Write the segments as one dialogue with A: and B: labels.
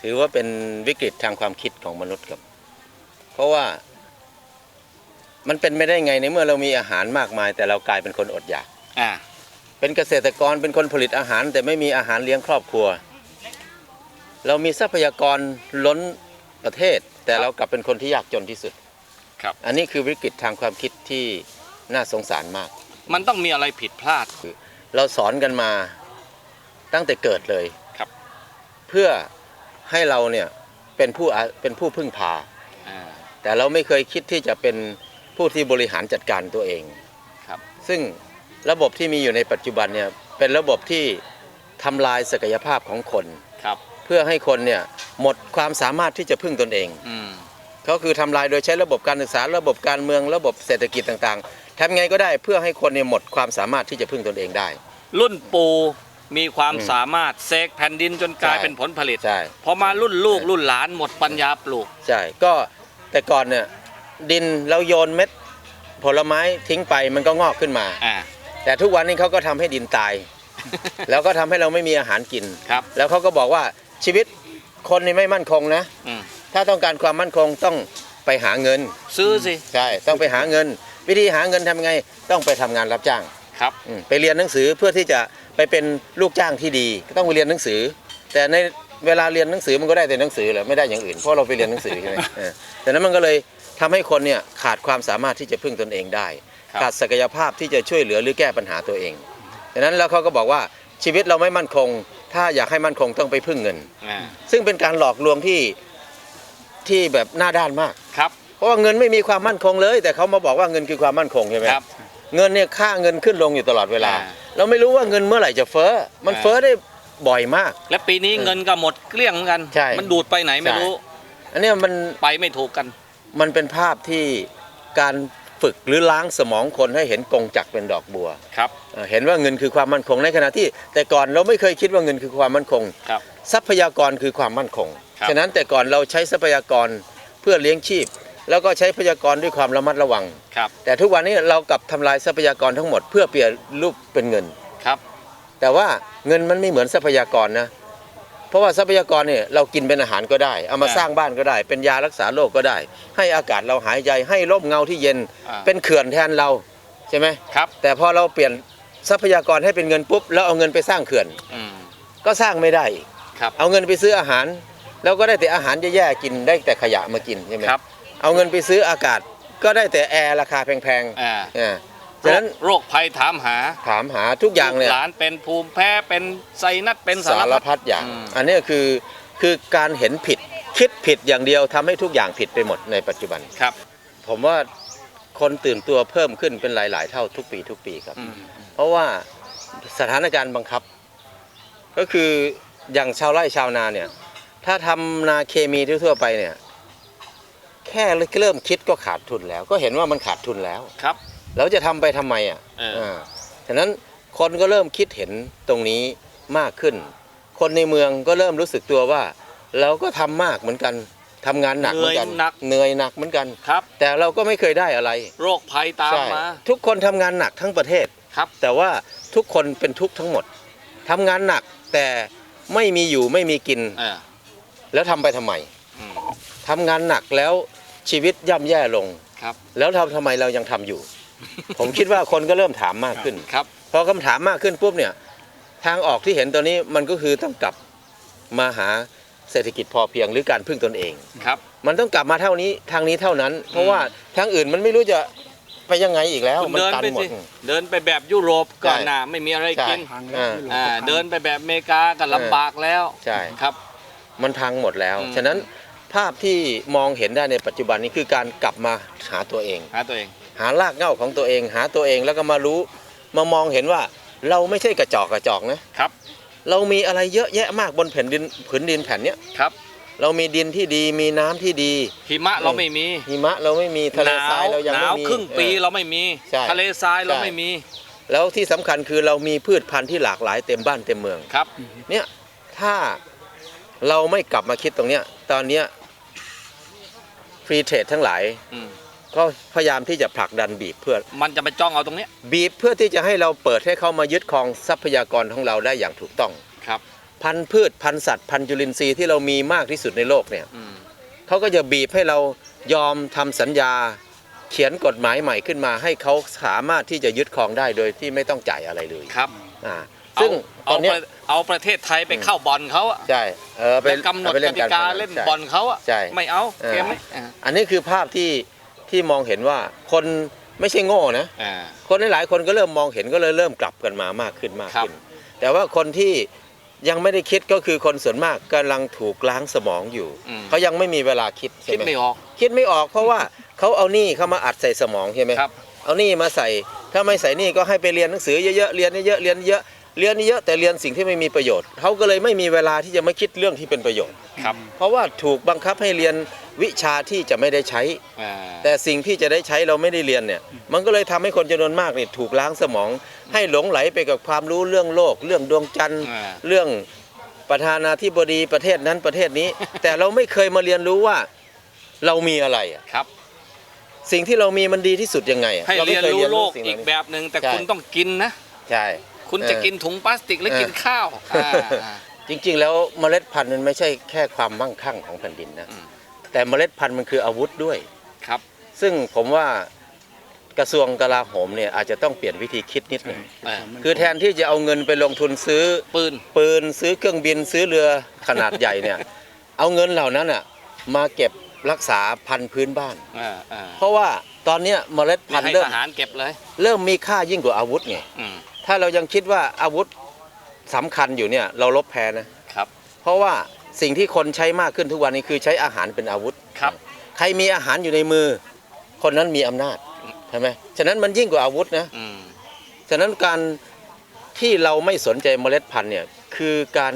A: ถือว่าเป็นวิกฤตทางความคิดของมนุษย์ครับ เพราะว่า มันเป็นไม่ได้ไงในเมื่อเรามีอาหารมากมาย แต่เรากลายเป็นคนอดอยาก
B: อ่า
A: เป็นเกษตรกรเป็นคนผลิตอาหาร แต่ไม่มีอาหารเลี้ยงครอบครัว เรามีทรัพยากรล้นประเทศ แต่เรากลับเป็นคนที่ยากจนที่สุด
B: ครับ
A: อันนี้คือวิกฤตทางความคิดที่น่าสงสารมาก
B: มันต้องมีอะไรผิดพลาด
A: เราสอนกันมาตั้งแต่เกิดเลย
B: ครับ
A: เพื่อ ให้เราเนี่ยเป็นผู้อาเป็นผู้พึ่งพา
B: อ่า
A: แต่เราไม่เคยคิดที่จะเป็นผู้ที่บริหารจัดการตัวเอง
B: ครับ
A: ซึ่งระบบที่มีอยู่ในปัจจุบันเนี่ยเป็นระบบที่ทำลายศักยภาพของคน
B: ครับ
A: เพื่อให้คนเนี่ยหมดความสามารถที่จะพึ่งตนเอง
B: อืม
A: ก็คือทำลายโดยใช้ระบบการศึกษา ระบบการเมืองระบบเศรษฐกิจต่างๆทำไงก็ได้เพื่อให้คนเนี่ยหมดความสามารถที่จะพึ่งตนเองได้
B: รุ่นปู มีความ
A: อืม
B: สามารถเสกแผ่นดินจนกลาย
A: ใช่
B: เป็นผลผลิต
A: ใช่
B: พอมารุ่นลูก
A: ใช่
B: รุ่นหลานหมดปัญญาปลูก
A: ใช่ก็แต่ก่อนเนี่ยดินเราโยนเม็ดผลไม้ทิ้งไปมันก็งอกขึ้นมา
B: อ่า
A: แต่ทุกวันนี้เขาก็ทำให้ดินตาย แล้วก็ทำให้เราไม่มีอาหารกิน
B: ครับ
A: แล้วเขาก็บอกว่าชีวิตคนนี่ไม่มั่นคงนะ
B: อืม
A: ถ้าต้องการความมั่นคงต้องไปหาเงิน
B: ซื้อสิ
A: ใช่ ต้องไปหาเงิน วิธีหาเงินทำไงต้องไปทำงานรับจ้าง
B: ครับ
A: อืมไปเรียนหนังสือเพื่อที่จะ ไปเป็นลูกจ้างที่ดีก็ต้องไปเรียนหนังสือ แต่ในเวลาเรียนหนังสือมันก็ได้แต่หนังสือเหรอไม่ได้อย่างอื่นเพราะเราไปเรียนหนังสือใช่ไหมเออแต่นั้นมันก็เลยทำให้คนเนี่ยขาดความสามารถที่จะพึ่งตนเองได้
B: ครับ
A: ขาดศักยภาพที่จะช่วยเหลือหรือแก้ปัญหาตัวเองดังนั้นแล้วเขาก็บอกว่าชีวิตเราไม่มั่นคง ถ้าอยากให้มั่นคงต้องไปพึ่งเงิน
B: อ่า
A: ซึ่งเป็นการหลอกลวงที่ที่แบบหน้าด้านมาก
B: ครับ
A: เพราะว่าเงินไม่มีความมั่นคงเลย แต่เขามาบอกว่าเงินคือความมั่นคงใช่ไหม
B: ครับ
A: เงินเนี่ยค่าเงินขึ้นลงอยู่ตลอดเวลา
B: อ่า
A: เราไม่รู้ว่าเงินเมื่อไหร่จะเฟ้อ มัน
B: อ่า
A: เฟ้อได้บ่อยมาก
B: และปีนี้เงินก็หมดเกลี้ยงเหมือนกัน
A: ใช่
B: มันดูดไปไหนไม่รู้
A: อันเนี้ยมัน
B: ไปไม่ถูกกัน
A: มันเป็นภาพที่การฝึกหรือล้างสมองคนให้เห็นกงจักรเป็นดอกบัว
B: ครับ
A: เอ่อเห็นว่าเงินคือความมั่นคงในขณะที่ แต่ก่อนเราไม่เคยคิดว่าเงินคือความมั่นคง
B: ครับ
A: ทรัพยากรคือความมั่นคง
B: ครับ
A: ฉะนั้นแต่ก่อนเราใช้ทรัพยากรเพื่อเลี้ยงชีพ แล้วก็ใช้ทรัพยากรด้วยความระมัดระวัง
B: ครับ
A: แต่ทุกวันนี้เรากลับทำลายทรัพยากรทั้งหมดเพื่อเปลี่ยนรูปเป็นเงิน
B: ครับ
A: แต่ว่าเงินมันไม่เหมือนทรัพยากรนะ เพราะว่าทรัพยากรเนี่ยเรากินเป็นอาหารก็ได้ เอามา
B: อ่า
A: สร้างบ้านก็ได้ เป็นยารักษาโรคก็ได้ ให้อากาศเราหายใจให้ร่มเงาที่เย็น
B: อ่า
A: เป็นเขื่อนแทนเราใช่ไหม
B: ครับ
A: แต่พอเราเปลี่ยนทรัพยากรให้เป็นเงินปุ๊บแล้วเอาเงินไปสร้างเขื่อน
B: อืม
A: ก็สร้างไม่ได้อีก
B: ครับ
A: เอาเงินไปซื้ออาหาร แล้วก็ได้แต่อาหารแย่ๆกินได้แต่ขยะมากินใช่ไหม
B: ครับ
A: เอาเงินไปซื้ออากาศก็ได้แต่แอร์ราคาแพง
B: อ่า
A: ๆอ่าฉะนั้น
B: โรคภัยถามหา
A: ถามหาทุกอย่างเนี่ย
B: หลานเป็นภูมิแพ้เป็นไซนัสเป็นสา
A: สารร
B: พัด
A: พัดอย่าง
B: อืม
A: อันนี้คือคือการเห็นผิดคิดผิดอย่างเดียวทำให้ทุกอย่างผิดไปหมดในปัจจุบัน
B: ครับ
A: ผมว่าคนตื่นตัวเพิ่มขึ้นเป็นหลาย ๆ เท่าทุกปีทุกปีครับ
B: อืม
A: เพราะว่าสถานการณ์บังคับ ก็คืออย่างชาวไร่ชาวนาเนี่ย ถ้าทำนาเคมีทั่วๆไปเนี่ย แค่เริ่มคิดก็ขาดทุนแล้ว ก็เห็นว่ามันขาดทุนแล้ว
B: ครับ
A: แล้วจะทำไปทำไมอะ
B: เอออ่า
A: ฉะนั้นคนก็เริ่มคิดเห็นตรงนี้มากขึ้น คนในเมืองก็เริ่มรู้สึกตัวว่า เราก็ทำมากเหมือนกันทำงานหนักเหมือนกัน
B: เหนื่อยหนัก
A: เหนื่อยหนักเหมือนกัน
B: ครับ
A: แต่เราก็ไม่เคยได้อะไร
B: โรคภัยตาม
A: ใช่
B: มา
A: ทุกคนทำงานหนักทั้งประเทศ
B: ครับ
A: แต่ว่าทุกคนเป็นทุกข์ทั้งหมดทำงานหนักแต่ไม่มีอยู่ไม่มีกิน
B: อ่า
A: แล้วทำไปทำไม
B: อืม
A: ทำงานหนักแล้วชีวิตย่ำแย่ลง
B: ครับ
A: แล้วทำทำไมเรายังทำอยู่ ผมคิดว่าคนก็เริ่มถามมากขึ้น
B: ครับ
A: พอคำถามมากขึ้นปุ๊บเนี่ยทางออกที่เห็นตัวนี้มันก็คือต้องกลับมาหาเศรษฐกิจพอเพียงหรือการพึ่งตนเอง
B: ครับ
A: มันต้องกลับมาเท่านี้ทางนี้เท่านั้น เพราะว่าทางอื่นมันไม่รู้จะไปยังไงอีกแล้ว
B: คุณ
A: มัน
B: เดิน
A: ตัน
B: ไป
A: หมด
B: สิ เดินไปแบบยุโรปก่อน
A: ใช่
B: นะไม่มีอะไร
A: ใช่
B: กิน
A: อ่า
B: อ่าเดินไปแบบอเมริกาก็ลำบากแล้ว
A: ใช่
B: ครับ
A: มันพังหมดแล้ว
B: อืม
A: ฉะนั้น ภาพที่มองเห็นได้ในปัจจุบันนี้คือการกลับมาหาตัวเอง
B: หาตัวเอง
A: หารากเหง้าของตัวเอง หาตัวเองแล้วก็มารู้ มามองเห็นว่าเราไม่ใช่กระจอกกระจอกนะครับ เรามีอะไรเยอะแยะมากบนแผ่นดินผืนดินแผ่นเนี้ย
B: ครับ
A: เรามีดินที่ดีมีน้ำที่ดี
B: หิมะเราไม่มี
A: หิมะเราไม่มีทะเล
B: ห
A: ทรายเรายัง
B: ห
A: ไม่
B: นาว
A: มี
B: ครึ่งปี
A: เออ
B: เราไม่มี
A: ใช่
B: ทะเลทรายเรา
A: ใช่
B: ไม่มี
A: แล้วที่สำคัญคือเรามีพืชพันธุ์ที่หลากหลายเต็มบ้านเต็มเมือง
B: ครับ
A: เนี่ยถ้าเราไม่กลับมาคิดตรงเนี้ยตอนเนี้ยฟ รีเทรดทั้งหลาย
B: อืม
A: ก็พยายามที่จะผลักดันบีบเพื่อ
B: มันจะไปจ้องเอาตรงเนี้ย
A: บีบเพื่อที่จะให้เราเปิดให้เขามายึดครองทรัพยากรของเราได้อย่างถูกต้อง
B: ครับ
A: พันธุ์พืชพันธุ์สัตว์พันธุ์จุลินทรีย์ที่เรามีมากที่สุดในโลกเนี่ย
B: อืม
A: เขาก็จะบีบให้เรายอมทำสัญญา เขียนกฎหมายใหม่ขึ้นมา ให้เขาสามารถที่จะยึดครองได้โดยที่ไม่ต้องจ่ายอะไรเลย
B: ครับ
A: อ่า
B: เอา
A: ซึ่งต
B: เอา
A: อนเนี้ย
B: ประ เอาประเทศไทยไปเข้าบอลเขาอะ
A: ใช่เออไป
B: แล้วกำหนด
A: ไป
B: ก
A: เล่น
B: ติ
A: การ
B: กา
A: พนัน
B: เล่น
A: ใช่
B: บอลเขาอะ
A: ใช่
B: ไม่เอา
A: เออ
B: เกมไม่อ่า
A: อันนี้คือภาพที่ที่มองเห็นว่าคนไม่ใช่โง่นะ
B: อ่า
A: คนหลายๆคนก็เริ่มมองเห็นก็เลยเริ่มกลับกันมามากขึ้นมากขึ้น แต่ว่าคนที่ยังไม่ได้คิดก็คือคนส่วนมากกำลังถูกล้างสมองอยู่
B: อืม
A: เขายังไม่มีเวลาคิดใช่
B: คิด
A: ไหม
B: ไม่ออก
A: คิดไม่ออกเพราะว่าเขาเอาหนี้เข้ามาอัดใส่สมองใช่ไหม
B: ครับ
A: เอาหนี้มาใส่ถ้าไม่ใส่หนี้ก็ให้ไปเรียนหนังสือเยอะๆเรียนเยอะๆเรียนเยอะ เรียนเยอะแต่เรียนสิ่งที่ไม่มีประโยชน์เขาก็เลยไม่มีเวลาที่จะมาคิดเรื่องที่เป็นประโยชน์
B: ครับ
A: เพราะว่าถูกบังคับให้เรียนวิชาที่จะไม่ได้ใช้
B: อ่า
A: แต่สิ่งที่จะได้ใช้เราไม่ได้เรียนเนี่ยมันก็เลยทำให้คนจำนวนมากเนี่ยถูกล้างสมอง ให้หลงไหลไปกับความรู้เรื่องโลก เรื่องดวงจันทร์
B: อ่า
A: เรื่องประธานาธิบดีประเทศนั้นประเทศนี้ แต่เราไม่เคยมาเรียนรู้ว่าเรามีอะไรอะ
B: ครับ
A: สิ่งที่เรามีมันดีที่สุดยังไงอะ
B: ให้
A: ไม่
B: เรียน
A: ค
B: รู้โลก
A: สิ่ง
B: อีก
A: นั้น
B: แบบหนึ่งแต่
A: ใช่
B: คุณต้องกินนะ
A: ใช่
B: คุณจะ
A: เออ
B: กินถุงพลาสติกหรือ
A: เออ
B: กินข้าวอ่าอ่า
A: จริงๆ แล้วเมล็ดพันธุ์มันไม่ใช่แค่ความมั่งคั่งของแผ่นดินนะ
B: อืม
A: แต่เมล็ดพันธุ์มันคืออาวุธด้วย
B: ครับ
A: ซึ่งผมว่ากระทรวงกลาโหมเนี่ยอาจจะต้องเปลี่ยนวิธีคิดนิดหนึง
B: อ่า
A: คือแทนที่จะเอาเงินไปลงทุนซื้อ
B: ปืน
A: ปืนซื้อเครื่องบินซื้อเรือขนาดใหญ่เนี่ย เอาเงินเหล่านั้นอะมาเก็บรักษาพันธุ์พื้นบ้าน
B: อ่าอ่า
A: เพราะว่าตอนเนี้ยเมล็ด
B: ไม่
A: พันธุ์
B: ให้
A: เริ่ม
B: ทหารเก็บเลย
A: เริ่มมีค่ายิ่งกว่าอาวุธไง
B: อืม
A: ถ้าเรายังคิดว่าอาวุธสำคัญอยู่เนี่ยเราลบแพ้นะครับ เพราะว่าสิ่งที่คนใช้มากขึ้นทุกวันนี้คือใช้อาหารเป็นอาวุธ
B: ครับ
A: ใครมีอาหารอยู่ในมือ คนนั้นมีอำนาจใช่ไหมฉะนั้นมันยิ่งกว่าอาวุธนะ
B: อืม
A: ฉะนั้นการที่เราไม่สนใจเมล็ดพันธุ์เนี่ยคือการ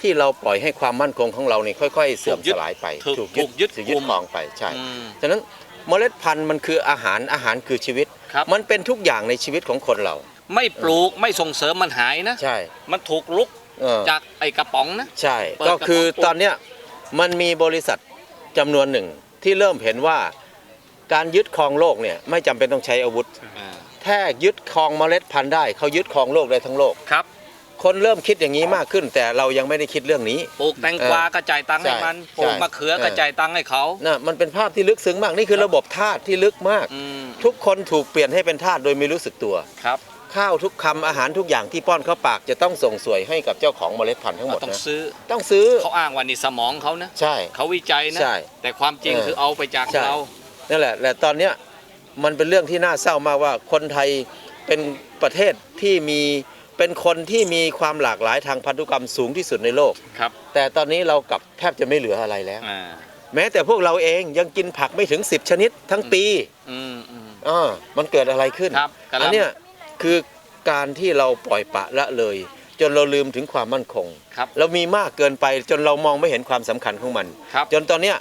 A: ที่เราปล่อยให้ความมั่นคงของเราเนี่ยค่อย ๆ เสื่อมสลายไป
B: ถูกถูกยึด
A: ถูกยึ
B: ก
A: ด
B: ลุ่ม
A: ครองไปใช่
B: อืม
A: ฉะนั้นเมล็ดพันธุ์มันคืออาหารอาหารคือชีวิต
B: ครับ
A: มันเป็นทุกอย่างในชีวิตของคนเรา
B: ไม่ปลูกไม่ส่งเสริมมันหายนะ
A: ใช่
B: มันถูกลุก
A: เออ
B: จากไอ้กระป๋องนะ
A: ใช่
B: เปิด
A: ก็คือก
B: ระป๋อง
A: ตอนเนี้ยมันมีบริษัทจำนวนหนึ่งที่เริ่มเห็นว่าการยึดครองโลกเนี่ยไม่จำเป็นต้องใช้อาวุธ
B: อ่า
A: แค่ยึดครองเมล็ดพันธุ์ได้เขายึดครองโลกได้ทั้งโลก
B: ครับ
A: คนเริ่มคิดอย่างนี้มากขึ้น แต่เรายังไม่ได้คิดเรื่องนี้
B: ปลูกแตงกวา
A: เออ
B: ก็จ่ายตังค์ให้มัน
A: ใช่
B: ปลูก
A: ใช่
B: มะเขือ
A: เออ
B: ก็จ่ายตังค์ให้เขา
A: นะมันเป็นภาพที่ลึกซึ้งมากนี่คือระบบธาตุที่ลึกมาก
B: อืม
A: ทุกคนถูกเปลี่ยนให้เป็นทาสโดยไม่รู้สึกตัว
B: ครับ
A: ข้าวทุกคำอาหารทุกอย่างที่ป้อนเข้าปาก จะต้องส่งสวยให้กับเจ้าของเมล็ดพันธุ์ทั้งหมด
B: ต้อง
A: นะ
B: ซื้อ
A: ต้องซื้อ
B: เขาอ้างว่านี่สมองเขานะ
A: ใช่
B: เขาวิจัยนะ
A: ใช่
B: แต่ความจริง
A: เออ
B: คือเอาไปจาก
A: ใช่
B: เรา
A: นั่นแหละแต่ตอนเนี้ยมันเป็นเรื่องที่น่าเศร้ามากว่าคนไทยเป็นประเทศที่มีเป็นคนที่มีความหลากหลายทางพันธุกรรมสูงที่สุดในโลก
B: ครับ
A: แต่ตอนนี้เรากลับแทบจะไม่เหลืออะไรแล้ว
B: อ่า
A: แม้แต่พวกเราเองยังกินผักไม่ถึง 10 ชนิดทั้งปี
B: อืมอืม
A: อ่ามันเกิดอะไรขึ้น
B: ครับกำลัง
A: อันเนี้ย คือการที่เราปล่อยปละละเลย จนเราลืมถึงความมั่นคง
B: ครับ
A: เรามีมากเกินไปจนเรามองไม่เห็นความสำคัญของมัน
B: ครับ
A: จนตอนเนี้ย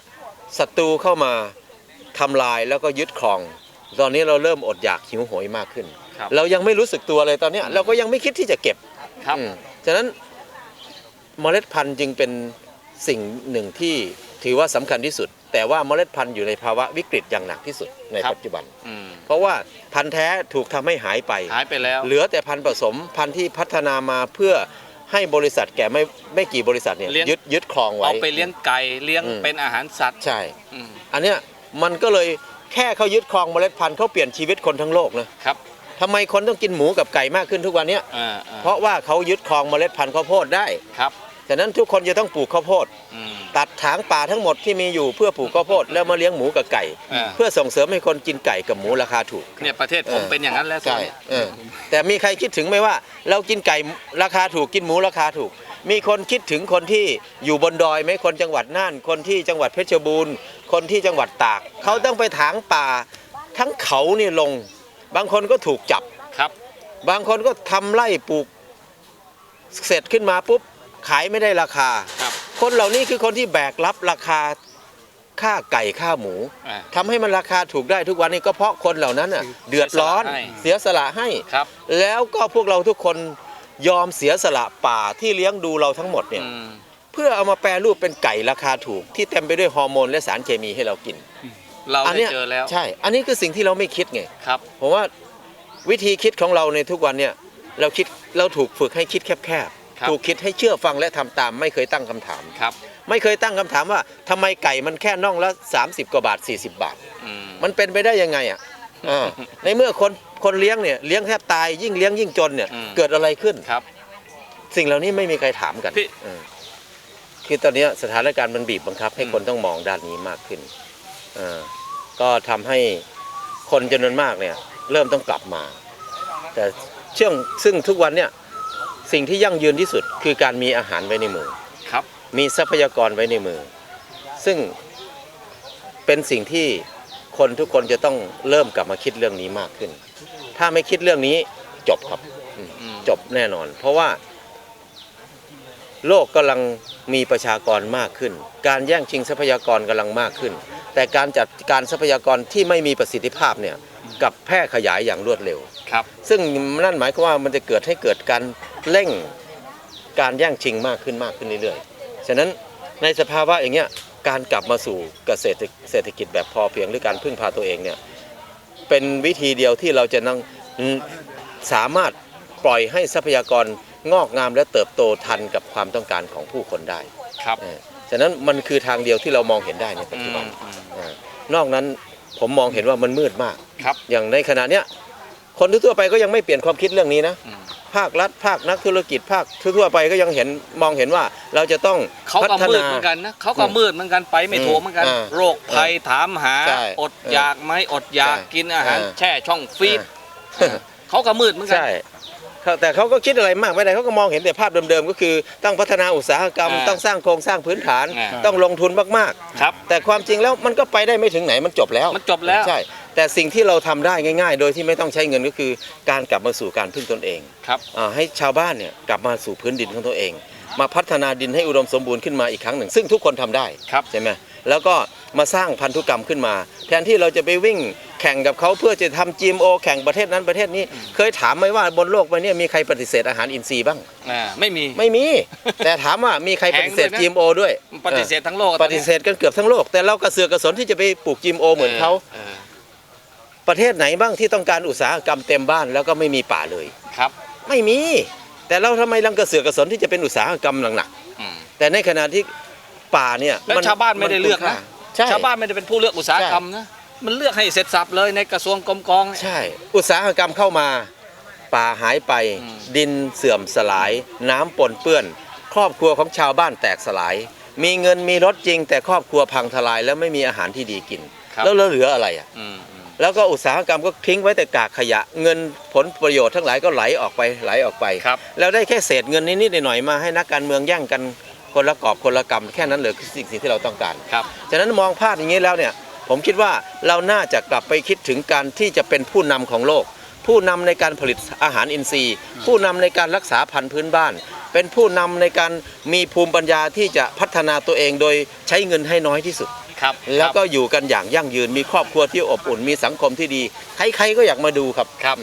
A: ศัตรูเข้ามาทำลายแล้วก็ยึดครอง ตอนนี้เราเริ่มอดอยากหิวโหยมากขึ้น
B: ครับ
A: เรายังไม่รู้สึกตัวเลยตอนเนี้ยเราก็ยังไม่คิดที่จะเก็บ
B: ครับ
A: อืมฉะนั้นเมล็ดพันธุ์จึงเป็นสิ่งหนึ่งที่ถือว่าสำคัญที่สุด แต่ว่าเมล็ดพันธุ์อยู่ในภาวะวิกฤตอย่างหนักที่สุดใน
B: ครับ
A: ปัจจุบัน
B: อืม
A: เพราะว่าพันธุ์แท้ถูกทำให้หายไป
B: หายไปแล้ว
A: เหลือแต่พันธุ์ผสมพันธุ์ที่พัฒนามาเพื่อให้บริษัทแก่ไม่ไม่กี่บริษัทเนี่ย
B: เลี้ยง
A: ยึดยึดครองไว้
B: เอาไปเลี้ยงไก่เลี้ยง
A: อืม
B: เป็นอาหารสัตว์
A: ใช่
B: อืม
A: อันเนี้ยมันก็เลยแค่เขายึดครองเมล็ดพันธุ์เขาเปลี่ยนชีวิตคนทั้งโลกนะครับทำไมคนต้องกินหมูกับไก่มากขึ้นทุกวันเนี้ย
B: อ่าอ่า
A: เพราะว่าเขายึดครองเมล็ดพันธุ์ข้าวโพดได้
B: ครับ
A: ฉะนั้นทุกคนจะต้องปลูกข้าวโพด
B: อืม
A: ตัดถางป่าทั้งหมดที่มีอยู่เพื่อปลูกข้าวโพดแล้วมาเลี้ยงหมูกับไก่
B: อ่า
A: เพื่อส่งเสริมให้คนกินไก่กับหมูราคาถูก
B: เนี่ยประเทศผม
A: เออ
B: เป็นอย่างนั้นแล้ว
A: ใช่
B: ตอนนี้
A: เออแต่มีใครคิดถึงไหมว่า เรากินไก่ราคาถูกกินหมูราคาถูก มีคนคิดถึงคนที่อยู่บนดอยไหมคนจังหวัดน่าน คนที่จังหวัดเพชรบูรณ์ คนที่จังหวัดตาก เขาต้องไปถางป่า ทั้งเขานี่ลง บางคนก็ถูกจับ
B: ครับ
A: บางคนก็ทำไร่ปลูกเสร็จขึ้นมาปุ๊บขายไม่ได้ราคา
B: ครับ
A: คนเหล่านี้คือคนที่แบกรับราคาค่าไก่ค่าหมู
B: อ่า
A: ทำให้มันราคาถูกได้ทุกวันนี้ก็เพราะคนเหล่านั้นน่ะเดือดร้อน
B: เสียสละให้
A: เสียสละให้
B: ครับ
A: แล้วก็พวกเราทุกคนยอมเสียสละป่าที่เลี้ยงดูเราทั้งหมดเนี่ย
B: อืม
A: เพื่อเอามาแปรรูปเป็นไก่ราคาถูก ที่เต็มไปด้วยฮอร์โมนและสารเคมีให้เรากิน
B: เรา
A: อัน
B: ได้
A: เนี้ย
B: เจอแล้ว
A: ใช่ อันนี้คือสิ่งที่เราไม่คิดไง
B: ครับ
A: ผมว่าวิธีคิดของเราในทุกวันเนี่ยเราคิดเราถูกฝึกให้คิดแคบ
B: คครับ
A: ถูกคิดให้เชื่อฟังและทำตามไม่เคยตั้งคำถาม
B: ครับ
A: ไม่เคยตั้งคำถามว่าทำไมไก่มันแค่น่องละ 30 กว่าบาท 40 บาท
B: อืม
A: มันเป็นไปได้ยังไงอะอ่าในเมื่อคนคนเลี้ยงเนี่ยเลี้ยงแทบตายยิ่งเลี้ยงยิ่งจนเนี่ย
B: อืม
A: เกิดอะไรขึ้น
B: ครับ
A: สิ่งเหล่านี้ไม่มีใครถามกัน
B: พี่
A: เออคือตอนเนี้ยสถานการณ์มันบีบบังคับ ให้
B: อืม
A: คนต้องมองด้านนี้มากขึ้นเออก็ทำให้คนจำนวนมากเนี่ย เริ่มต้องกลับมา แต่เชื่องซึ่งทุกวันเนี่ย สิ่งที่ยั่งยืนที่สุดคือการมีอาหารไว้ในมือ
B: ครับ
A: มีทรัพยากรไว้ในมือ ซึ่งเป็นสิ่งที่คนทุกคนจะต้องเริ่มกลับมาคิดเรื่องนี้มากขึ้น ถ้าไม่คิดเรื่องนี้จบครับ
B: อืม
A: จบแน่นอน เพราะว่า โลกกำลังมีประชากรมากขึ้น การแย่งชิงทรัพยากรกำลังมากขึ้น แต่การจัดการทรัพยากรที่ไม่มีประสิทธิภาพเนี่ยกลับแพร่ขยายอย่างรวดเร็ว
B: ครับ
A: ซึ่งนั่นหมายความว่ามันจะเกิดให้เกิดการ เร่งการแย่งชิงมากขึ้นมากขึ้นเรื่อยๆ ฉะนั้นในสภาวะอย่างเงี้ยการกลับมาสู่เกษตรเศรษฐกิจแบบพอเพียงหรือการพึ่งพาตัวเองเนี่ยเป็นวิธีเดียวที่เราจะนั่งสามารถปล่อยให้ทรัพยากรงอกงามและเติบโตทันกับความต้องการของผู้คนได้
B: ครับ
A: เออฉะนั้นมันคือทางเดียวที่เรามองเห็นได้ในปัจ
B: อื
A: จุ
B: ม
A: บัน
B: อืม
A: อ่านอกนั้นผมมองเห็นว่ามันมืดมาก
B: ครับ
A: อย่างในขณะเนี้ยคนทั่วๆไปก็ยังไม่เปลี่ยนความคิดเรื่องนี้นะ
B: อืม
A: ภาครัฐภาคนักธุรกิจภาคทั่วๆไปก็ยังเห็นมองเห็นว่าเราจะต้อง
B: เขา
A: พั
B: ก็
A: ฒ
B: มืด
A: นา
B: เหมือนกันนะเขาก็มืดเหมือนกันไปไม่ถูกเหมือนกัน
A: อ่า
B: โรคภัยถามหา
A: ใช่
B: อดอยากไหมอดอยาก
A: ใช่
B: กินอาหาร
A: อ่า
B: แช่ช่องฟีด
A: อ่า
B: เขาก็มืดเหมือนกั
A: ใช่เขาแต่เขาก็คิดอะไรมากไม่ได้เขาก็มองเห็นแต่ภาพเดิมๆก็คือต้องพัฒนาอุตสาหกรรม
B: อ่า
A: ต้องสร้างโครงสร้างพื้นฐาน
B: อ่า
A: ต้องลงทุนมาก
B: ครับ
A: ๆแต่ความจริงแล้วมันก็ไปได้ไม่ถึงไหนมันจบแล้ว
B: มันจบแล้ว
A: ใช่ แต่สิ่งที่เราทำได้ง่าย ๆ โดยที่ไม่ต้องใช้เงินก็คือ การกลับมาสู่การพึ่งตนเอง
B: ครับ
A: อ่าให้ชาวบ้านเนี่ยกลับมาสู่พื้นดินของตัวเอง มาพัฒนาดินให้อุดมสมบูรณ์ขึ้นมาอีกครั้งหนึ่ง ซึ่งทุกคนทำได้
B: ครับ
A: ใช่ไหมแล้วก็มาสร้างพันธุกรรมขึ้นมา แทนที่เราจะไปวิ่งแข่งกับเขาเพื่อจะทำ GMO แข่งประเทศนั้นประเทศนี้ เคยถามไหมว่าบนโลกใบนี้มีใครปฏิเสธอาหารอินทรีย์บ้าง
B: อ่าไม่มี
A: ไม่มี แต่ถามว่ามีใครปฏิเสธ
B: แพงด้วยนะ
A: GMO ด้วย
B: ปฏิเสธทั้งโลก
A: ปฏิเสธกันเกือบทั้งโลกแต่เรากระเสือกกระสนที่จะไปปลูก GMO เหมือนเขา
B: ออ
A: ประเทศไหนบ้างที่ต้องการอุตสาหกรรมเต็มบ้านแล้วก็ไม่มีป่าเลย
B: ครับ
A: ไม่มี แต่เราทำไมรังกระเสือกกระสนที่จะเป็นอุตสาหกรรมหนัก
B: อืม
A: ๆแต่ในขณะที่ป่าเนี่ย
B: แล้วชาวบ้านไม่ได้เลือกนะ
A: ใช่
B: ชาวบ้านไม่ได้เป็นผู้เลือกอุตสาหกรรมนะมันเลือกให้เสร็จสับเลยในกระทรวงกรมกองเนี่ย
A: ใช่ อุตสาหกรรมเข้ามาป่าหายไป
B: อืม
A: ดินเสื่อมสลาย น้ำปนเปื้อน ครอบครัวของชาวบ้านแตกสลาย มีเงินมีรถจริง แต่ครอบครัวพังทลายแล้วไม่มีอาหารที่ดีกิน
B: ครับ
A: แล้วเหลืออะไรอะ
B: อืมอืม
A: แล้วก็อุตสาหกรรมก็ทิ้งไว้แต่กากขยะ เงินผลประโยชน์ทั้งหลายก็ไหลออกไปไหลออกไป
B: ครับ
A: แล้วได้แค่เศษเงินนิดๆหน่อยๆมาให้นักการเมืองแย่งกันคนละกอบคนละกำแค่นั้นเลยคือสิ่งที่เราต้องการ
B: ครับ
A: ฉะนั้นมองภาพอย่างนี้แล้วเนี่ยผมคิดว่าเราน่าจะกลับไปคิดถึงการที่จะเป็นผู้นำของโลก ผู้นำในการผลิตอาหารอินทรีย์ ผู้นำในการรักษาพันธุ์พื้นบ้าน เป็นผู้นำในการมีภูมิปัญญาที่จะพัฒนาตัวเองโดยใช้เงินให้น้อยที่สุด
B: ครับ
A: แล้วก็อยู่กันอย่างยั่งยืนมีครอบครัวที่อบอุ่นมีสังคมที่ดี ใครๆก็อยากมาดูครับ
B: ครับ